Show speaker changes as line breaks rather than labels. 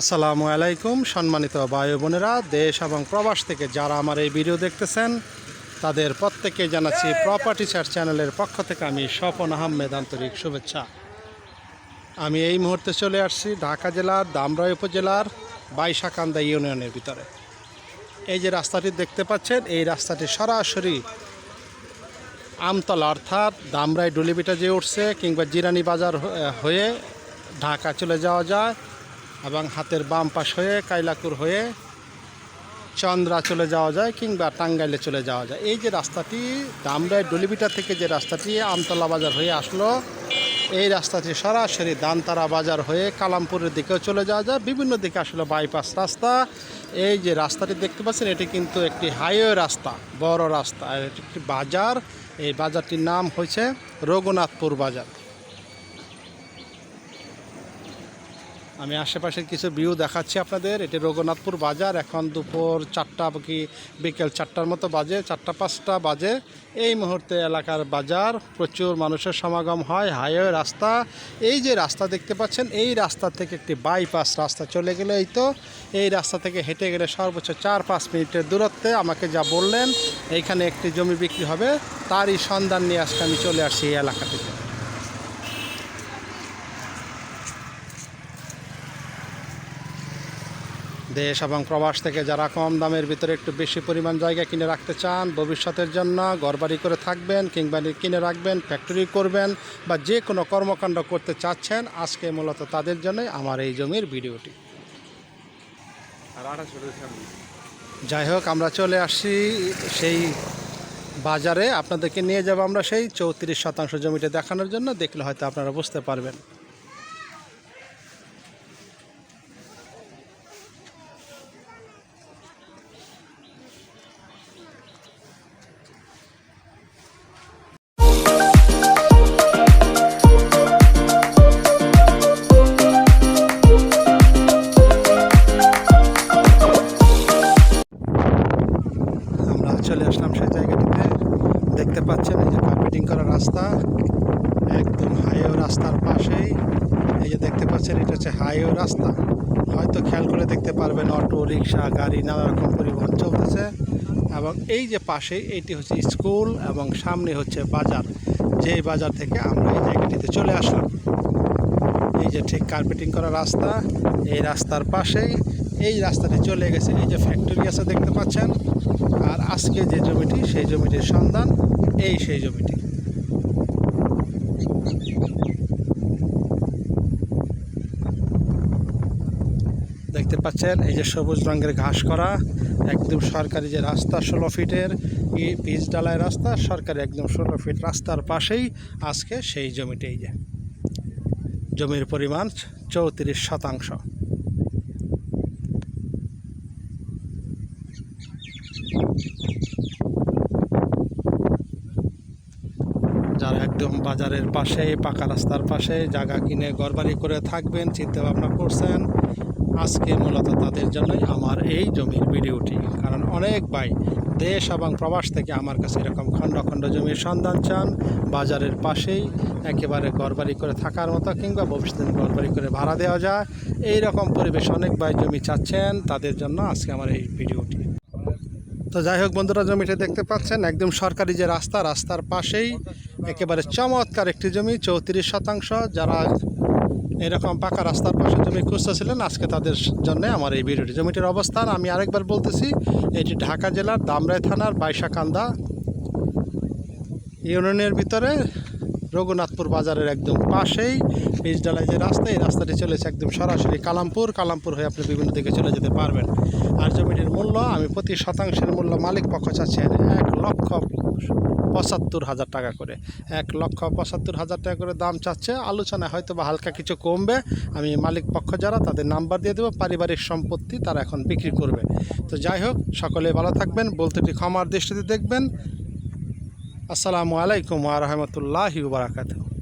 আসসালামু আলাইকুম, সম্মানিত ভাই বোনেরা, দেশ এবং প্রবাস থেকে যারা আমার এই ভিডিও দেখতেছেন, তাদের প্রত্যেকে জানাচ্ছি প্রপার্টি চার চ্যানেলের পক্ষ থেকে আমি স্বপন আহমেদ আন্তরিক শুভেচ্ছা। আমি এই মুহূর্তে চলে আসছি ঢাকা জেলার দামরাই উপজেলার বাইশাকান্দা ইউনিয়নের ভিতরে। এই যে রাস্তাটি দেখতে পাচ্ছেন, এই রাস্তাটি সরাসরি আমতলা অর্থাৎ দামরাই ডুলিবিটা যে উঠছে কিংবা জিরানি বাজার হয়ে ঢাকা চলে যাওয়া যায়। এবং হাতের বাম পাশ হয়ে কাইলাকুর হয়ে চন্দ্রা চলে যাওয়া যায় কিংবা টাঙ্গাইলে চলে যাওয়া যায়। এই যে রাস্তাটি দামরাই ডলিবিটা থেকে যে রাস্তাটি আমতলা বাজার হয়ে আসলো, এই রাস্তাটি সরাসরি দানতারা বাজার হয়ে কালামপুরের দিকেও চলে যাওয়া যায়। বিভিন্ন দিকে আসলে বাইপাস রাস্তা। এই যে রাস্তাটি দেখতে পাচ্ছেন, এটি কিন্তু একটি হাইওয়ে রাস্তা, বড় রাস্তা। একটি বাজার। এই বাজারটির নাম হয়েছে রঘুনাথপুর বাজার। আমি আশেপাশের কিছু ভিউ দেখাচ্ছি আপনাদের। এটি রঘুনাথপুর বাজার। এখন দুপুর চারটা কি বিকেল চারটার মতো বাজে, চারটা পাঁচটা বাজে। এই মুহূর্তে এলাকার বাজার, প্রচুর মানুষের সমাগম হয়, হাইওয়ে রাস্তা। এই যে রাস্তা দেখতে পাচ্ছেন, এই রাস্তা থেকে একটি বাইপাস রাস্তা চলে গেলে এই তো। এই রাস্তা থেকে হেঁটে গেলে সর্বোচ্চ চার পাঁচ মিনিটের দূরত্বে আমাকে যা বললেন, এইখানে একটি জমি বিক্রি হবে। তারই সন্ধান নিয়ে আজকে আমি চলে আসছি এই এলাকা থেকে। দেশ এবং প্রবাস থেকে যারা কম দামের ভিতরে একটু বেশি পরিমাণ জায়গা কিনে রাখতে চান ভবিষ্যতের জন্য ঘরবাড়ি করে থাকবেন কিংবা কিনে রাখবেন ফ্যাক্টরি করবেন বা যে কোনো কর্মকাণ্ড করতে চাচ্ছেন আজকে মূলত তাদের জন্যই আমার এই জমির ভিডিওটি। যাই হোক আমরা চলে আসছি সেই বাজারে। আপনাদেরকে নিয়ে যাব আমরা সেই চৌত্রিশ শতাংশ জমিটা দেখানোর জন্য। দেখলে হয়তো আপনারা বুঝতে পারবেন। চলে আসলাম সেই জায়গাটিতে। দেখতে পাচ্ছেন এই যে কার্পেটিং করা রাস্তা, একদম হাইওয়ে রাস্তার পাশেই। এই যে দেখতে পাচ্ছেন, এটা হচ্ছে হাইওয়ে রাস্তা। হয়তো খেয়াল করে দেখতে পারবেন, অটো, রিক্সা, গাড়ি নানা রকম পরিবহন চলতেছে। এবং এই যে পাশে এটি হচ্ছে স্কুল এবং সামনে হচ্ছে বাজার। যেই বাজার থেকে আমরা এই জায়গাটিতে চলে আসলাম। এই যে ঠিক কার্পেটিং করা রাস্তা, এই রাস্তার পাশেই এই রাস্তাটি চলে গেছে, এই যে ফ্যাক্টরি আছে দেখতে পাচ্ছেন। আর আজকে যে জমিটি, সেই জমিটির সন্ধান, এই সেই জমিটি। দেখতে পাচ্ছেন, এই যে সবুজ রঙের ঘাস করা, একদম সরকারি যে রাস্তা ষোলো ফিটের পিচ ডালায় রাস্তা, সরকারি একদম ষোলো ফিট রাস্তার পাশেই আজকে সেই জমিটি, এই যে। জমির পরিমাণ চৌত্রিশ শতাংশ। যারা একদম বাজারের পাশে, পাকা রাস্তার পাশে, জায়গা কিনে ঘরবাড়ি করে থাকবেন চিন্তা ভাবনা করছেন। আজকে মূলত তাদের জন্যই আমার এই জমির ভিডিওটি। কারণ অনেক ভাই দেশ এবং প্রবাস থেকে আমার কাছে এরকম খণ্ড খণ্ড জমির সন্ধান চান, বাজারের পাশেই একেবারে ঘরবাড়ি করে থাকার মতো কিংবা ভবিষ্যতে ঘরবাড়ি করে ভাড়া দেওয়া যায়। এই রকম পরিবেশ অনেক ভাই জমি চাচ্ছেন, তাদের জন্য আজকে আমার এই ভিডিওটি। তো যাই হোক বন্ধুরা, জমিটা দেখতে পাচ্ছেন, একদম সরকারি যে রাস্তা, রাস্তার পাশেই একেবারে চমৎকার একটি জমি, চৌত্রিশ শতাংশ। যারা এরকম পাকা রাস্তার পাশে জমি খুঁজতেছিলেন, আজকে তাদের জন্য আমার এই ভিডিওটি। জমিটির অবস্থান আমি আরেকবার বলতেছি, এটি ঢাকা জেলার দামরাই থানার বাইশাকান্দা ইউনিয়নের ভিতরে। রঘুনাথপুর বাজারের একদম পাশেই পিচডালায় যে রাস্তা, এই রাস্তাটি চলেছে একদম সরাসরি কালামপুর। কালামপুর হয়ে আপনি বিভিন্ন দিকে চলে যেতে পারবেন। আর জমিটির মূল্য, আমি প্রতি শতাংশের মূল্য মালিক পক্ষ চাচ্ছেন এক লক্ষ পঁচাত্তর হাজার টাকা করে। এক লক্ষ পঁচাত্তর হাজার টাকা করে দাম চাচ্ছে। আলোচনায় হয়তো বা হালকা কিছু কমবে। আমি মালিক পক্ষ যারা, তাদের নাম্বার দিয়ে দেবো। পারিবারিক সম্পত্তি তারা এখন বিক্রি করবে। তো যাই হোক, সকলে ভালো থাকবেন। বলতেটি ক্ষমার দৃষ্টিতে দেখবেন। আসসালামু আলাইকুম আ রহমতুল্লাহি বারাকাতুহ।